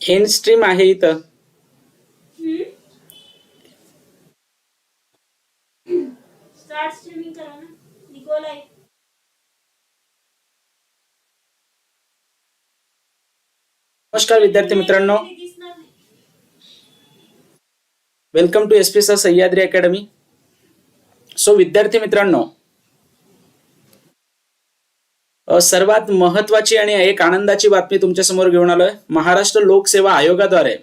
N stream आहे इथं. नमस्कार विद्यार्थी मित्रांनो. Welcome to S P Sahyadri academy so विद्यार्थी मित्रांनो सर्वात महत्वाची आणि एक आनंदाची बातमी तुमच्यासमोर घेऊन आलोय. महाराष्ट्र लोकसेवा आयोगाद्वारे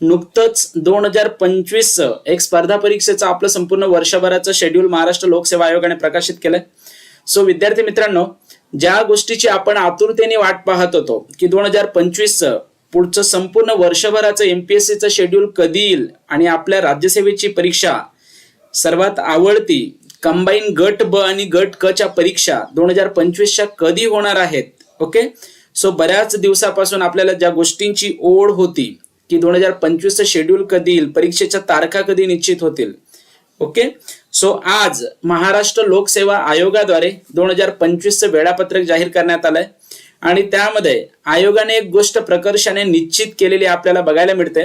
नुकतंच दोन हजार पंचवीस एक स्पर्धा परीक्षेचं आपलं संपूर्ण वर्षभराचं शेड्यूल महाराष्ट्र लोकसेवा आयोगाने प्रकाशित केलंय. सो विद्यार्थी मित्रांनो ज्या गोष्टीची आपण आतुरतेने वाट पाहत होतो की दोन हजार पंचवीस पुढचं संपूर्ण वर्षभराचं एमपीएससीचं शेड्यूल कधी येईल आणि आपल्या राज्यसेवेची परीक्षा सर्वात आवडती कंबाईन गट ब आणि गट क च्या परीक्षा दोन हजार पंचवीसच्या कधी होणार आहेत? ओके? सो बऱ्याच दिवसापासून आपल्याला ज्या गोष्टींची ओढ होती की दोन हजार पंचवीसचं शेड्यूल कधी येईल परीक्षेच्या तारखा कधी निश्चित होतील? ओके? सो आज महाराष्ट्र लोकसेवा आयोगाद्वारे दोन हजार पंचवीसचं वेळापत्रक जाहीर करण्यात आलंय. आणि त्यामध्ये आयोगाने एक गोष्ट प्रकर्षाने निश्चित केलेली आपल्याला बघायला मिळते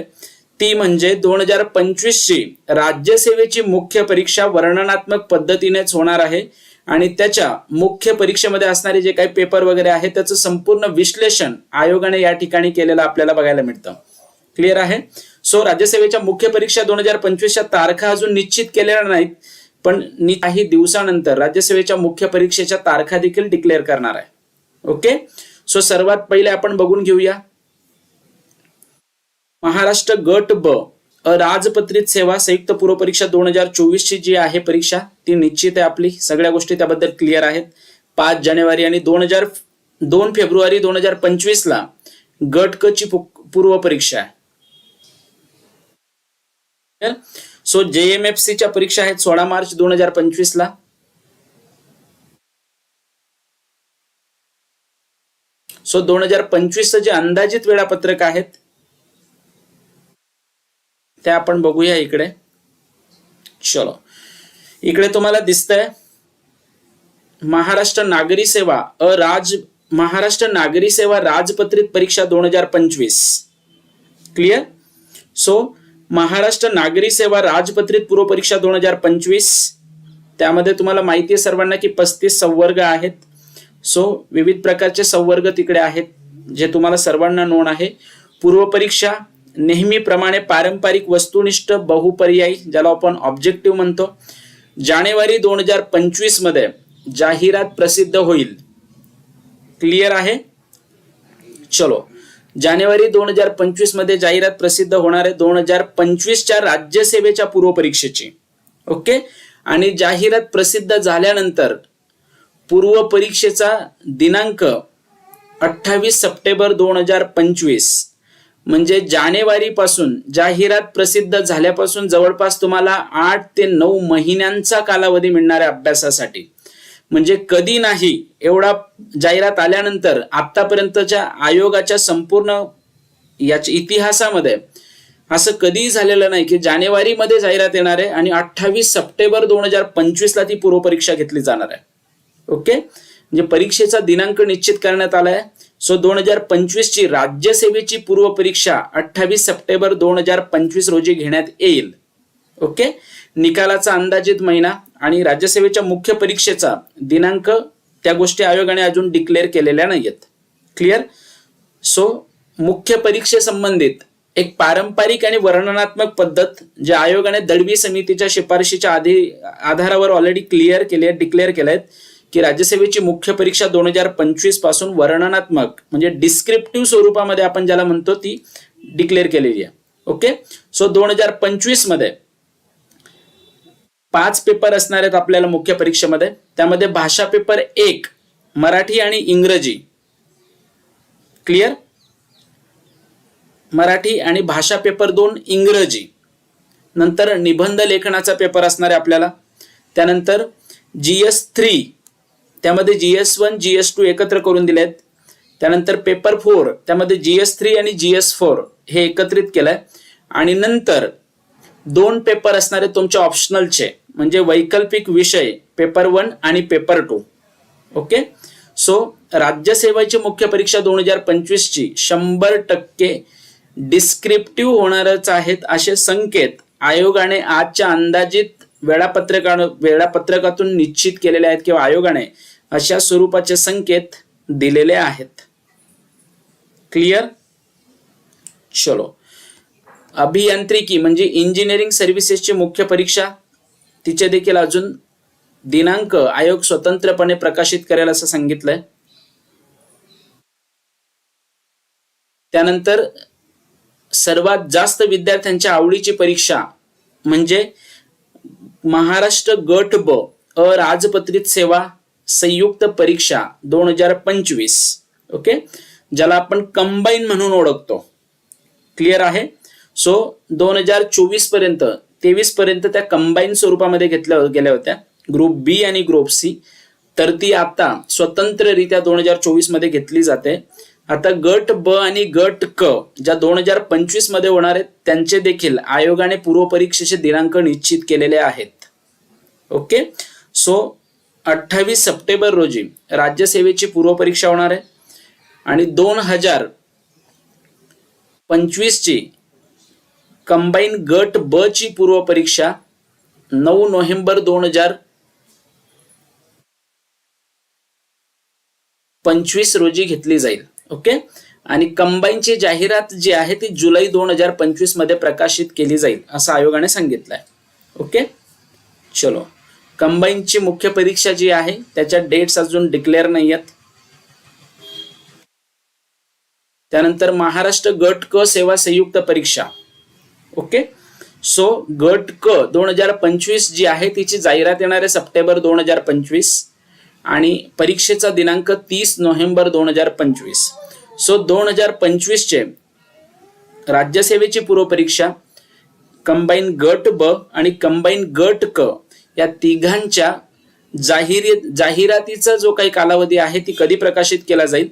ती म्हणजे दोन हजार पंचवीसची राज्यसेवेची मुख्य परीक्षा वर्णनात्मक पद्धतीनेच होणार आहे. आणि त्याच्या मुख्य परीक्षेमध्ये असणारे जे काही पेपर वगैरे आहेत त्याचं संपूर्ण विश्लेषण आयोगाने या ठिकाणी केलेलं आपल्याला बघायला मिळतं. क्लिअर आहे? सो राज्यसेवेच्या मुख्य परीक्षा दोन हजार पंचवीसच्या तारखा अजून निश्चित केलेल्या नाहीत पण काही दिवसानंतर राज्यसेवेच्या मुख्य परीक्षेच्या तारखा देखील डिक्लेअर करणार आहे. ओके सो सर्वात पहिले आपण बघून घेऊया. महाराष्ट्र गट ब अराजपत्रित सेवा संयुक्त पूर्व परीक्षा दोन हजार चोवीस ची जी आहे परीक्षा ती निश्चित आहे आपली. सगळ्या गोष्टी त्याबद्दल क्लिअर आहेत. पाच जानेवारी आणि दोन हजार दोन फेब्रुवारी दोन हजार पंचवीस ला गट क ची पूर्व परीक्षा आहे. सो जेएमएफसी च्या परीक्षा आहेत सोळा मार्च दोन हजार पंचवीस ला सो दोन हजार पंचवीसचं जे अंदाजित वेळापत्रक आहेत ते आपण बघूया इकडे. चलो. इकडे तुम्हाला दिसतंय महाराष्ट्र नागरी सेवा अ राज महाराष्ट्र नागरी सेवा राजपत्रित परीक्षा दोन हजार पंचवीस. क्लिअर सो महाराष्ट्र नागरी सेवा राजपत्रित पूर्व परीक्षा दोन हजार पंचवीस त्यामध्ये तुम्हाला माहिती आहे सर्वांना की पस्तीस संवर्ग आहेत. सो विविध प्रकारचे संवर्ग तिकडे आहेत जे तुम्हाला सर्वांना नोंद आहे. पूर्व परीक्षा नेहमीप्रमाणे पारंपरिक वस्तुनिष्ठ बहुपर्यायी ज्याला आपण ऑब्जेक्टिव्ह म्हणतो. जानेवारी दोन हजार पंचवीसमध्ये जाहिरात प्रसिद्ध होईल. क्लिअर आहे? चलो. जानेवारी दोन हजार पंचवीसमध्ये जाहिरात प्रसिद्ध होणार आहे दोन हजार पंचवीसच्या राज्यसेवेच्या पूर्व परीक्षेची ओके? आणि जाहिरात प्रसिद्ध झाल्यानंतर पूर्व परीक्षेचा दिनांक अठ्ठावीस सप्टेंबर दोन हजार पंचवीस. म्हणजे जानेवारी पासून जाहिरात प्रसिद्ध झाल्यापासून जवळपास तुम्हाला आठ ते नऊ महिन्यांचा कालावधी मिळणार आहे अभ्यासासाठी. म्हणजे कधी नाही एवढा जाहिरात आल्यानंतर आतापर्यंतच्या आयोगाच्या संपूर्ण याच्या इतिहासामध्ये असं कधीही झालेलं नाही की जानेवारीमध्ये जाहिरात येणार आहे आणि अठ्ठावीस सप्टेंबर दोन हजार पंचवीसला ती पूर्वपरीक्षा घेतली जाणार आहे. ओके? म्हणजे परीक्षेचा दिनांक निश्चित करण्यात आला आहे सो दोन हजार पंचवीस ची राज्यसेवेची पूर्व परीक्षा अठ्ठावीस सप्टेंबर दोन हजार पंचवीस रोजी घेण्यात येईल. ओके निकालाचा अंदाजित महिना आणि राज्यसेवेच्या मुख्य परीक्षेचा दिनांक त्या गोष्टी आयोगाने अजून डिक्लेअर केलेल्या नाहीयेत. क्लिअर सो मुख्य परीक्षेसंबंधित एक पारंपरिक आणि वर्णनात्मक पद्धत जे आयोगाने दळवी समितीच्या शिफारशीच्या आधी आधारावर ऑलरेडी क्लिअर केले डिक्लेअर केल्या. आहेत की राज्यसेवेची मुख्य परीक्षा दोन हजार पंचवीसपासून वर्णनात्मक म्हणजे डिस्क्रिप्टिव्ह स्वरूपामध्ये आपण ज्याला म्हणतो ती डिक्लेअर केलेली आहे. ओके सो दोन हजार पंचवीसमध्ये पाच पेपर असणार आहेत आपल्याला मुख्य परीक्षेमध्ये. त्यामध्ये भाषा पेपर एक मराठी आणि इंग्रजी. क्लिअर मराठी आणि भाषा पेपर दोन इंग्रजी. नंतर निबंध लेखनाचा पेपर असणार आहे आपल्याला. त्यानंतर जी एस थ्री त्यामध्ये G S one G S two एकत्र करून दिलेत. त्यानंतर पेपर फोर त्यामध्ये जी एस थ्री आणि जी एस फोर हे एकत्रित केलंय. आणि नंतर दोन पेपर असणारे तुमच्या ऑप्शनलचे म्हणजे वैकल्पिक विषय पेपर वन आणि पेपर टू. ओके? सो राज्यसेवेची मुख्य परीक्षा दोन हजार पंचवीसची शंभर टक्के डिस्क्रिप्टिव्ह होणारच आहेत असे संकेत आयोगाने आजच्या अंदाजित वेळापत्रका वेळापत्रकातून निश्चित केलेले आहेत किंवा आयोगाने अशा स्वरूपाचे संकेत दिलेले आहेत. क्लिअर चलो. अभियांत्रिकी म्हणजे इंजिनिअरिंग सर्व्हिसेसची मुख्य परीक्षा. तिचे देखील अजून दिनांक आयोग स्वतंत्रपणे प्रकाशित करेल असं सांगितलंय. त्यानंतर सर्वात जास्त विद्यार्थ्यांच्या आवडीची परीक्षा म्हणजे महाराष्ट्र गट ब अराजपत्रित सेवा संयुक्त परीक्षा दोन हजार पंचवीस. ओके ज्याला आपण कंबाईन म्हणून ओळखतो. क्लिअर आहे? सो दोन हजार चोवीसपर्यंत तेवीस पर्यंत त्या कंबाईन स्वरूपामध्ये घेतल्या गेल्या होत्या. ग्रुप बी आणि ग्रुप सी तर ती आता स्वतंत्ररित्या दोन हजार चोवीसमध्ये घेतली जाते. आता गट ब आणि गट क ज्या दोन हजार पंचवीसमध्ये होणार आहेत त्यांचे देखील आयोगाने पूर्वपरीक्षेचे दिनांक निश्चित केलेले आहेत. ओके सो अठ्ठावीस सप्टेंबर रोजी राज्यसेवेची पूर्वपरीक्षा होणार आहे. आणि दोन हजार पंचवीसची कंबाईन गट ब ची पूर्वपरीक्षा नऊ नोव्हेंबर दोन हजार पंचवीस रोजी घेतली जाईल. ओके आणि कंबाईनची जाहिरात जी आहे ती जुलै दोन हजार पंचवीसमध्ये प्रकाशित केली जाईल असं आयोगाने सांगितलंय. ओके चलो. कंबाईनची मुख्य परीक्षा जी आहे त्याच्या डेट्स अजून डिक्लेअर नाही आहेत त्यानंतर महाराष्ट्र गट क सेवा संयुक्त परीक्षा. ओके सो गट क दोन हजार पंचवीस जी आहे तिची जाहिरात येणार आहे सप्टेंबर दोन हजार पंचवीस आणि परीक्षेचा दिनांक तीस नोव्हेंबर दोन हजार पंचवीस. सो दोन हजार पंचवीसचे राज्यसेवेची पूर्वपरीक्षा कंबाईन गट ब आणि कंबाईन गट क. या तिघांच्या जाहिरी जाहिरातीचा जो काही कालावधी आहे ती कधी प्रकाशित केला जाईल?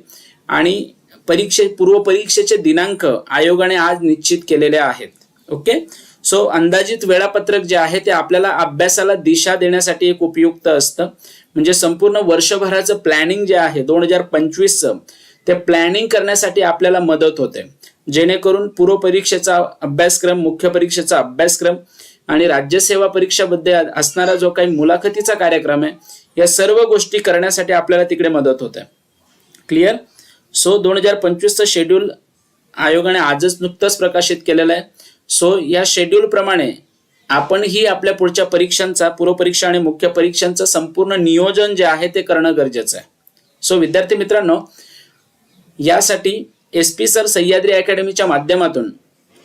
आणि परीक्षे पूर्व परीक्षेचे दिनांक आयोगाने आज निश्चित केलेले आहेत. ओके? सो अंदाजित वेळापत्रक जे आहे ते आपल्याला अभ्यासाला दिशा देण्यासाठी एक उपयुक्त असतं. म्हणजे संपूर्ण वर्षभराचं प्लॅनिंग जे आहे दोन हजार पंचवीसचं ते प्लॅनिंग करण्यासाठी आपल्याला मदत होते. जेणेकरून पूर्व परीक्षेचा अभ्यासक्रम मुख्य परीक्षेचा अभ्यासक्रम आणि राज्यसेवा परीक्षामध्ये असणारा जो काही मुलाखतीचा कार्यक्रम आहे या सर्व गोष्टी करण्यासाठी आपल्याला तिकडे मदत होते. क्लिअर सो दोन हजार पंचवीसचं शेड्यूल आयोगाने आजच नुकतंच प्रकाशित केलेलं आहे. सो या शेड्यूल प्रमाणे आपणही आपल्या पुढच्या परीक्षांचा पूर्वपरीक्षा आणि मुख्य परीक्षांचं संपूर्ण नियोजन जे आहे ते करणं गरजेचं आहे. सो विद्यार्थी मित्रांनो यासाठी एस पी सर सह्याद्री अकॅडमीच्या माध्यमातून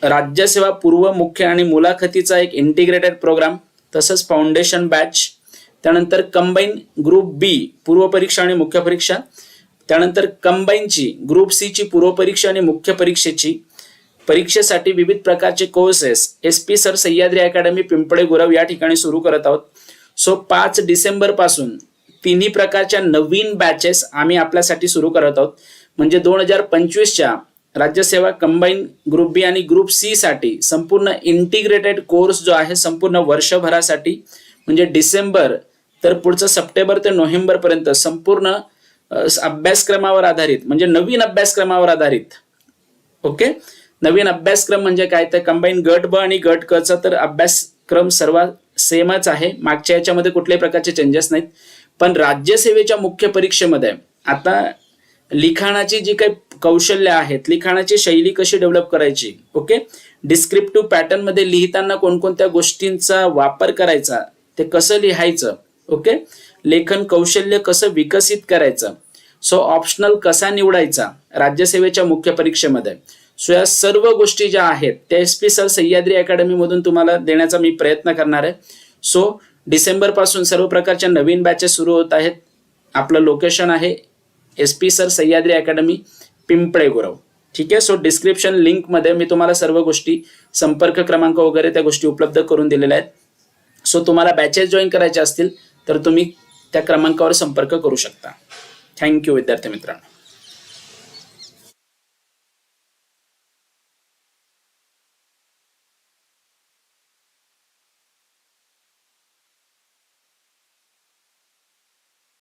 राज्यसेवा पूर्व मुख्य आणि मुलाखतीचा एक इंटिग्रेटेड प्रोग्राम तसंच फाउंडेशन बॅच त्यानंतर कंबाईन ग्रुप बी पूर्व परीक्षा आणि मुख्य परीक्षा त्यानंतर कंबाईनची ग्रुप सीची पूर्व परीक्षा आणि मुख्य परीक्षेची परीक्षेसाठी विविध प्रकारचे courses S P sir Sahyadri academy Pimple Gurav या ठिकाणी सुरू करत आहोत. सो पाच डिसेंबरपासून तिन्ही प्रकारच्या नवीन बॅचेस आम्ही आपल्यासाठी सुरू करत आहोत. म्हणजे दोन हजार पंचवीसच्या राज्यसेवा कंबाईन ग्रुप बी आणि ग्रुप सी साठी संपूर्ण इंटिग्रेटेड कोर्स जो आहे संपूर्ण वर्षभरासाठी म्हणजे डिसेंबर तर पुढचं सप्टेंबर ते नोव्हेंबर पर्यंत संपूर्ण अभ्यासक्रमावर आधारित म्हणजे नवीन अभ्यासक्रमावर आधारित. ओके? नवीन अभ्यासक्रम म्हणजे काय? तर कंबाईन गट ब आणि गट क चा तर अभ्यासक्रम सर्व सेमच आहे. मागच्या याच्यामध्ये कुठल्याही प्रकारचे चेंजेस नाहीत. पण राज्यसेवेच्या मुख्य परीक्षेमध्ये आता लिखाणाची जी काही कौशल्य आहेत लिखाणाची शैली कशी डेव्हलप करायची ओके डिस्क्रिप्टिव्ह पॅटर्नमध्ये लिहिताना कोणकोणत्या गोष्टींचा वापर करायचा ते कसं लिहायचं ओके लेखन कौशल्य कसं विकसित करायचं सो ऑप्शनल कसा निवडायचा राज्यसेवेच्या मुख्य परीक्षेमध्ये. सो या सर्व गोष्टी ज्या आहेत त्या S P sir Sahyadri academy मधून तुम्हाला देण्याचा मी प्रयत्न करणार आहे. सो डिसेंबरपासून सर्व प्रकारच्या नवीन बॅचेस सुरू होत आहेत. आपलं लोकेशन आहे S P sir Sahyadri academy Pimple Gurav. ठीक आहे? सो डिस्क्रिप्शन लिंकमध्ये मी तुम्हाला सर्व गोष्टी संपर्क क्रमांक वगैरे त्या गोष्टी उपलब्ध करून दिलेल्या आहेत. सो तुम्हाला बॅचेस जॉईन करायचे असतील तर तुम्ही त्या क्रमांकावर संपर्क करू शकता. थँक्यू विद्यार्थी मित्रांनो.